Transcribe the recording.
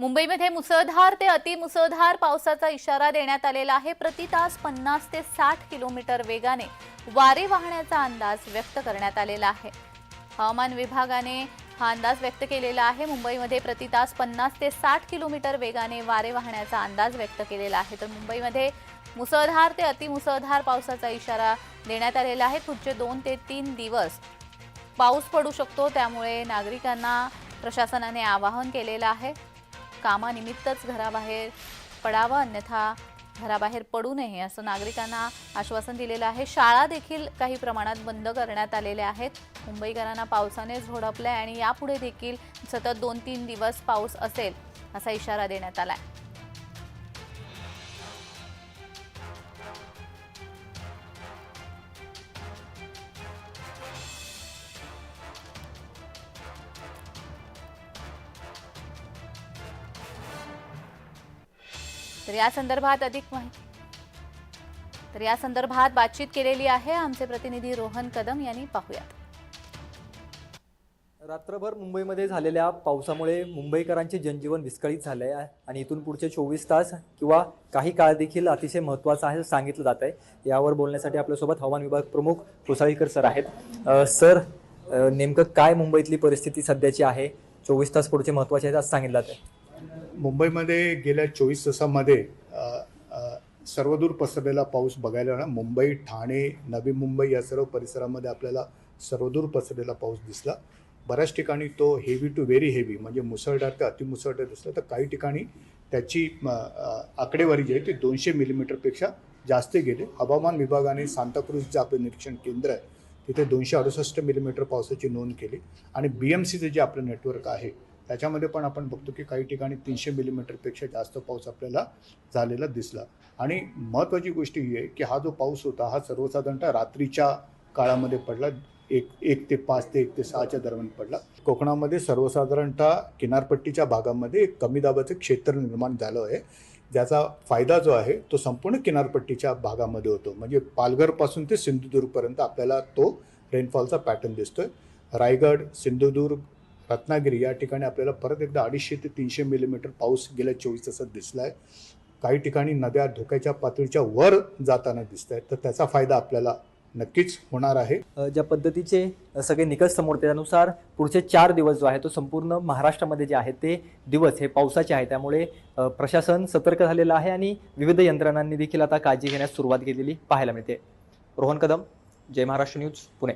मुंबईमध्ये मुसळधार ते अतिमुसळधार पावसाचा इशारा देण्यात आलेला आहे. प्रति तास पन्नास ते साठ किलोमीटर वेगाने वारे वाहण्याचा अंदाज व्यक्त करण्यात आलेला आहे. हवामान विभागाने हा अंदाज व्यक्त केलेला आहे. मुंबईमध्ये प्रति तास पन्नास ते साठ किलोमीटर वेगाने वारे वाहण्याचा अंदाज व्यक्त केलेला आहे. तर मुंबईमध्ये मुसळधार ते अतिमुसळधार पावसाचा इशारा देण्यात आलेला आहे. पुढचे दोन ते तीन दिवस पाऊस पडू शकतो. त्यामुळे नागरिकांना प्रशासनाने आवाहन केलेलं आहे. कामानिमित्तच घराबाहेर पडावं अन्यथा घराबाहेर पडू नये असं नागरिकांना आश्वासन दिलेलं आहे. शाळा देखील काही प्रमाणात बंद करण्यात आलेल्या आहेत. मुंबईकरांना पावसाने झोडपलंय आणि यापुढे देखील सतत दोन तीन दिवस पाऊस असेल असा इशारा देण्यात आला आहे तर या संदर्भात अधिक माहिती. तर या संदर्भात बातचीत केलेली आहे आमचे प्रतिनिधी रोहन कदम यांनी. पाहूयात. रात्रभर मुंबईमध्ये झालेल्या पावसामुळे मुंबईकरांचे जनजीवन विस्कळीत झाले आहे आणि इथून पुढचे चोवीस तास किंवा काही काळ देखील अतिशय महत्त्वाचं आहे सांगितलं जात आहे. यावर बोलण्यासाठी आपल्यासोबत हवामान विभाग प्रमुख कुसाळीकर सर आहेत. सर नेमकं काय मुंबईतली परिस्थिती सध्याची आहे? चोवीस तास पुढचे महत्त्वाचे आहेत असं सांगितलं जात आहे. मुंबईमध्ये गेल्या चोवीस तासामध्ये सर्वदूर पसरलेला पाऊस बघायला मुंबई ठाणे नवी मुंबई या सर्व परिसरामध्ये आपल्याला सर्वदूर पसरलेला पाऊस दिसला. बऱ्याच ठिकाणी तो हेवी टू व्हेरी हेवी म्हणजे मुसळधार ते अतिमुसळधार दिसला. तर काही ठिकाणी त्याची आकडेवारी जी आहे ती दोनशे मिलीमीटरपेक्षा जास्त गेले. हवामान विभागाने सांताक्रूज जे आपलं निरीक्षण केंद्र आहे तिथे दोनशे अडुसष्ट मिलीमीटर पावसाची नोंद केली. आणि बी एम सीचं जे आपलं नेटवर्क आहे त्याच्यामध्ये पण आपण बघतो की काही ठिकाणी तीनशे मिलीमीटरपेक्षा जास्त पाऊस आपल्याला झालेला दिसला. आणि महत्त्वाची गोष्ट ही आहे की हा जो पाऊस होता हा सर्वसाधारणतः रात्रीच्या काळामध्ये पडला. एक एक ते पाच ते एक ते सहाच्या दरम्यान पडला. कोकणामध्ये सर्वसाधारणतः किनारपट्टीच्या भागामध्ये एक कमी दाबाचं क्षेत्र निर्माण झालं आहे. ज्याचा फायदा जो आहे तो संपूर्ण किनारपट्टीच्या भागामध्ये होतो. म्हणजे पालघरपासून ते सिंधुदुर्गपर्यंत आपल्याला तो रेनफॉलचा पॅटर्न दिसतोय. रायगड सिंधुदुर्ग रत्नागिरी या ठिकाणी आपल्याला परत एकदा अडीचशे ते तीनशे मिलीमीटर पाऊस गेल्या चोवीस तासात दिसला आहे काही ठिकाणी नद्या धोक्याच्या पातळीच्या वर जाताना दिसत आहेत तर त्याचा फायदा आपल्याला नक्कीच होणार आहे. ज्या पद्धतीचे सगळे निकष समोर त्यानुसार पुढचे चार दिवस जो आहे तो संपूर्ण महाराष्ट्रामध्ये जे आहे ते दिवस हे पावसाचे आहे. त्यामुळे प्रशासन सतर्क झालेलं आहे आणि विविध यंत्रणांनी देखील आता काळजी घेण्यास सुरुवात केलेली पाहायला मिळते. रोहन कदम जय महाराष्ट्र न्यूज पुणे.